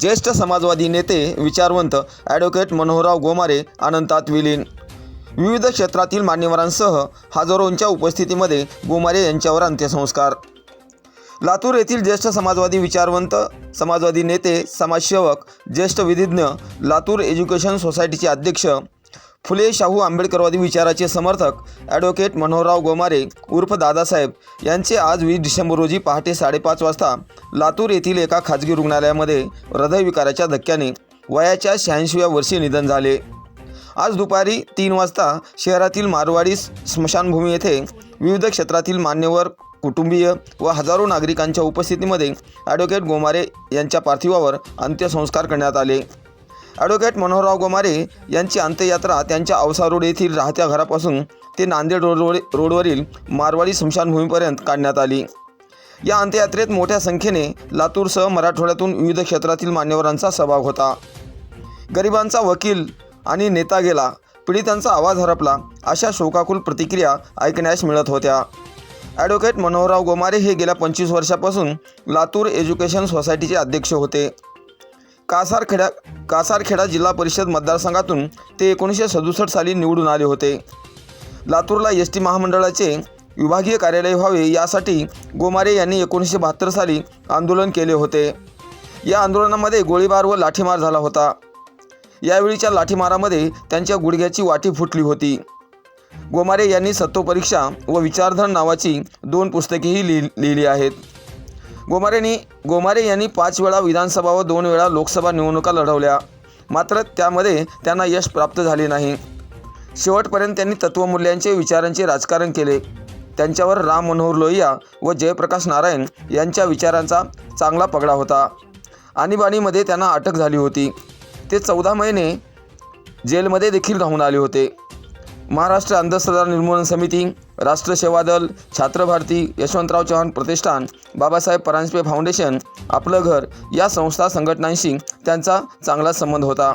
ज्येष्ठ समाजवादी नेते विचारवंत ॲडव्होकेट मनोहरराव गोमारे अनंतात विलीन विविध क्षेत्रातील मान्यवरांसह हजारोंच्या उपस्थितीमध्ये गोमारे यांच्यावर अंत्यसंस्कार. लातूर येथील ज्येष्ठ समाजवादी विचारवंत समाजवादी नेते समाजसेवक ज्येष्ठ विधिज्ञ लातूर एज्युकेशन सोसायटीचे अध्यक्ष फुले शाहू आंबेडकरवादी विचाराचे समर्थक ॲडव्होकेट मनोहरराव गोमारे उर्फ दादासाहेब यांचे आज वीस डिसेंबर रोजी पहाटे साडेपाच वाजता लातूर येथील एका खाजगी रुग्णालयामध्ये हृदयविकाराच्या धक्क्याने वयाच्या शहाऐंशीव्या वर्षी निधन झाले. आज दुपारी तीन वाजता शहरातील मारवाडी स्मशानभूमी येथे विविध क्षेत्रातील मान्यवर कुटुंबीय व हजारो नागरिकांच्या उपस्थितीमध्ये ॲडव्होकेट गोमारे यांच्या पार्थिवावर अंत्यसंस्कार करण्यात आले. ॲडव्होकेट मनोहरराव गोमारे यांची अंत्ययात्रा त्यांच्या अवसारोड रोड येथील राहत्या घरापासून ते नांदेड रोडवर रोडवरील मारवाडी स्मशानभूमीपर्यंत काढण्यात आली. या अंत्ययात्रेत मोठ्या संख्येने लातूरसह मराठवाड्यातून विविध क्षेत्रातील मान्यवरांचा सहभाग होता. गरिबांचा वकील आणि नेता गेला पीडितांचा आवाज हरपला अशा शोकाकुल प्रतिक्रिया ऐकण्यास मिळत होत्या. ॲडव्होकेट मनोहरराव गोमारे हे गेल्या पंचवीस वर्षापासून लातूर एज्युकेशन सोसायटीचे अध्यक्ष होते. कासारखेडा कासारखेडा जिल्हा परिषद मतदारसंघातून ते एकोणीसशे सदुसष्ट साली निवडून आले होते. लातूरला एस टी महामंडळाचे विभागीय कार्यालय व्हावे यासाठी गोमारे यांनी एकोणीसशे बहात्तर साली आंदोलन केले होते. या आंदोलनामध्ये गोळीबार व लाठीमार झाला होता. यावेळीच्या लाठीमारामध्ये त्यांच्या गुडघ्याची वाटी फुटली होती. गोमारे यांनी सत्वपरीक्षा व विचारधन नावाची दोन पुस्तकेही लिहि लिहिली आहेत. गोमारेनी गोमारे यांनी पाच वेळा विधानसभा व दोन वेळा लोकसभा निवडणुका लढवल्या. मात्र त्यामध्ये त्यांना यश प्राप्त झाले नाही. शेवटपर्यंत त्यांनी तत्त्वमूल्यांचे विचारांचे राजकारण केले. त्यांच्यावर राम मनोहर लोहिया व जयप्रकाश नारायण यांच्या विचारांचा चांगला पगडा होता. आणीबाणीमध्ये त्यांना अटक झाली होती. ते चौदा महिने जेलमध्ये देखील राहून आले होते. महाराष्ट्र अंधश्रद्धा निर्मूलन समिती राष्ट्र सेवा दल छात्र भारती यशवंतराव चव्हाण प्रतिष्ठान बाबासाहेब परांजपे फाउंडेशन आपलं घर या संस्था संघटनांशी त्यांचा चांगला संबंध होता.